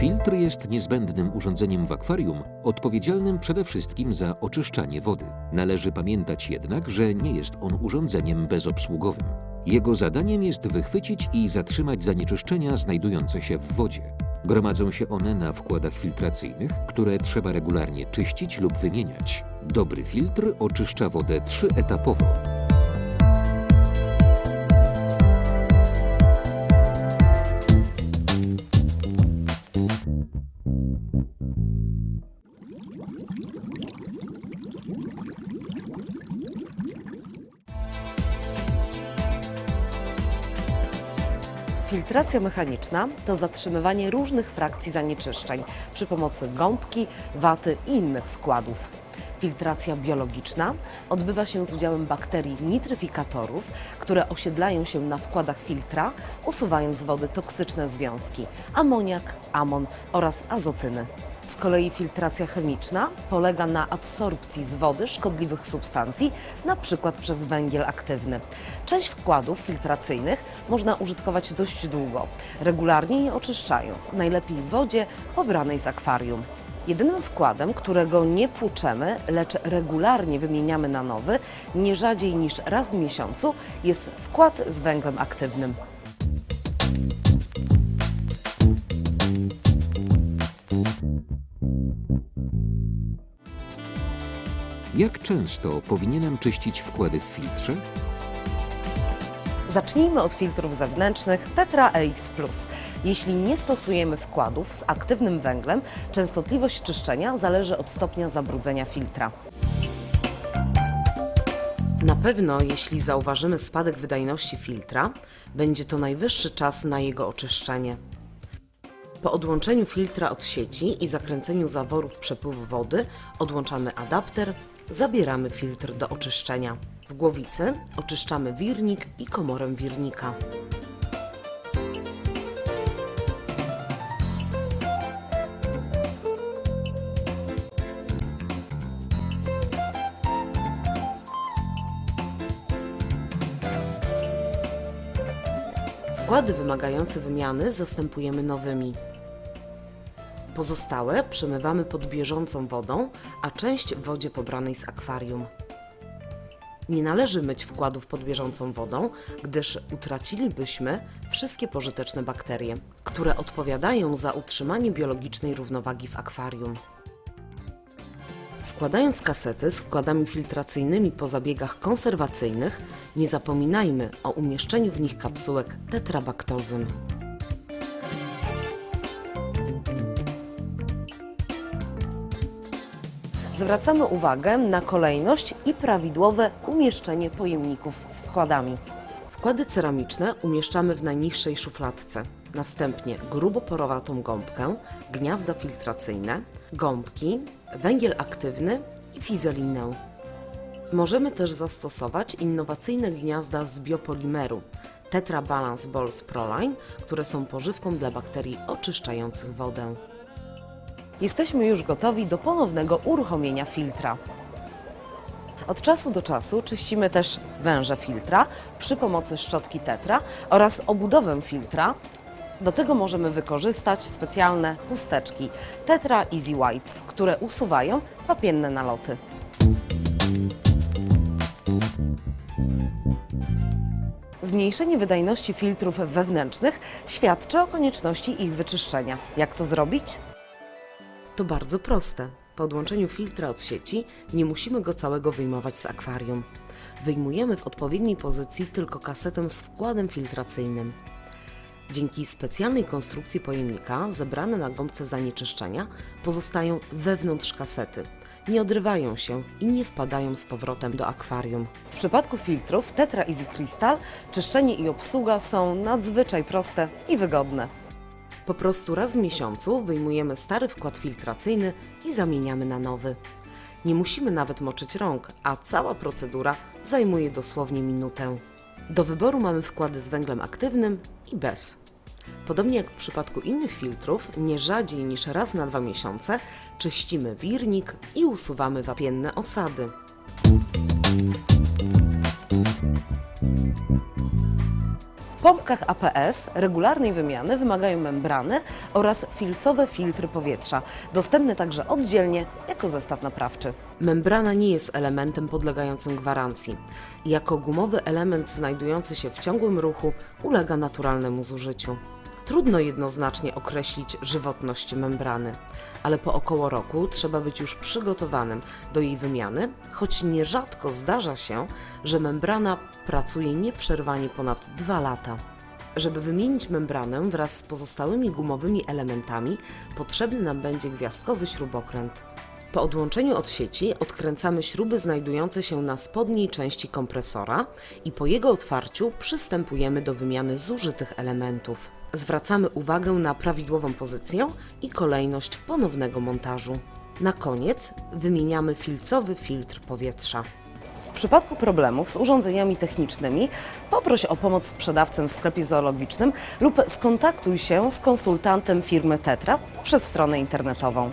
Filtr jest niezbędnym urządzeniem w akwarium, odpowiedzialnym przede wszystkim za oczyszczanie wody. Należy pamiętać jednak, że nie jest on urządzeniem bezobsługowym. Jego zadaniem jest wychwycić i zatrzymać zanieczyszczenia znajdujące się w wodzie. Gromadzą się one na wkładach filtracyjnych, które trzeba regularnie czyścić lub wymieniać. Dobry filtr oczyszcza wodę trzyetapowo. Filtracja mechaniczna to zatrzymywanie różnych frakcji zanieczyszczeń przy pomocy gąbki, waty i innych wkładów. Filtracja biologiczna odbywa się z udziałem bakterii nitryfikatorów, które osiedlają się na wkładach filtra, usuwając z wody toksyczne związki amoniak, amon oraz azotyny. Z kolei filtracja chemiczna polega na adsorpcji z wody szkodliwych substancji, przykład przez węgiel aktywny. Część wkładów filtracyjnych można użytkować dość długo, regularnie je oczyszczając, najlepiej w wodzie pobranej z akwarium. Jedynym wkładem, którego nie płuczemy, lecz regularnie wymieniamy na nowy, nie rzadziej niż raz w miesiącu, jest wkład z węglem aktywnym. Jak często powinienem czyścić wkłady w filtrze? Zacznijmy od filtrów zewnętrznych Tetra EX+. Jeśli nie stosujemy wkładów z aktywnym węglem, częstotliwość czyszczenia zależy od stopnia zabrudzenia filtra. Na pewno, jeśli zauważymy spadek wydajności filtra, będzie to najwyższy czas na jego oczyszczenie. Po odłączeniu filtra od sieci i zakręceniu zaworów przepływu wody odłączamy adapter, zabieramy filtr do oczyszczenia. W głowicy oczyszczamy wirnik i komorę wirnika. Wkłady wymagające wymiany zastępujemy nowymi. Pozostałe przemywamy pod bieżącą wodą, a część w wodzie pobranej z akwarium. Nie należy myć wkładów pod bieżącą wodą, gdyż utracilibyśmy wszystkie pożyteczne bakterie, które odpowiadają za utrzymanie biologicznej równowagi w akwarium. Składając kasety z wkładami filtracyjnymi po zabiegach konserwacyjnych, nie zapominajmy o umieszczeniu w nich kapsułek tetrabaktozyn. Zwracamy uwagę na kolejność i prawidłowe umieszczenie pojemników z wkładami. Wkłady ceramiczne umieszczamy w najniższej szufladce. Następnie gruboporowatą gąbkę, gniazda filtracyjne, gąbki, węgiel aktywny i fizelinę. Możemy też zastosować innowacyjne gniazda z biopolimeru Tetra Balance Balls Proline, które są pożywką dla bakterii oczyszczających wodę. Jesteśmy już gotowi do ponownego uruchomienia filtra. Od czasu do czasu czyścimy też węże filtra przy pomocy szczotki Tetra oraz obudowę filtra. Do tego możemy wykorzystać specjalne chusteczki Tetra Easy Wipes, które usuwają wapienne naloty. Zmniejszenie wydajności filtrów wewnętrznych świadczy o konieczności ich wyczyszczenia. Jak to zrobić? To bardzo proste. Po odłączeniu filtra od sieci nie musimy go całego wyjmować z akwarium. Wyjmujemy w odpowiedniej pozycji tylko kasetę z wkładem filtracyjnym. Dzięki specjalnej konstrukcji pojemnika zebrane na gąbce zanieczyszczenia pozostają wewnątrz kasety. Nie odrywają się i nie wpadają z powrotem do akwarium. W przypadku filtrów Tetra Easy Crystal czyszczenie i obsługa są nadzwyczaj proste i wygodne. Po prostu raz w miesiącu wyjmujemy stary wkład filtracyjny i zamieniamy na nowy. Nie musimy nawet moczyć rąk, a cała procedura zajmuje dosłownie minutę. Do wyboru mamy wkłady z węglem aktywnym i bez. Podobnie jak w przypadku innych filtrów, nie rzadziej niż raz na dwa miesiące czyścimy wirnik i usuwamy wapienne osady. Pompkach APS regularnej wymiany wymagają membrany oraz filcowe filtry powietrza, dostępne także oddzielnie jako zestaw naprawczy. Membrana nie jest elementem podlegającym gwarancji. Jako gumowy element znajdujący się w ciągłym ruchu ulega naturalnemu zużyciu. Trudno jednoznacznie określić żywotność membrany, ale po około roku trzeba być już przygotowanym do jej wymiany, choć nierzadko zdarza się, że membrana pracuje nieprzerwanie ponad 2 lata. Żeby wymienić membranę wraz z pozostałymi gumowymi elementami, potrzebny nam będzie gwiazdkowy śrubokręt. Po odłączeniu od sieci odkręcamy śruby znajdujące się na spodniej części kompresora i po jego otwarciu przystępujemy do wymiany zużytych elementów. Zwracamy uwagę na prawidłową pozycję i kolejność ponownego montażu. Na koniec wymieniamy filcowy filtr powietrza. W przypadku problemów z urządzeniami technicznymi poproś o pomoc sprzedawcę w sklepie zoologicznym lub skontaktuj się z konsultantem firmy Tetra poprzez stronę internetową.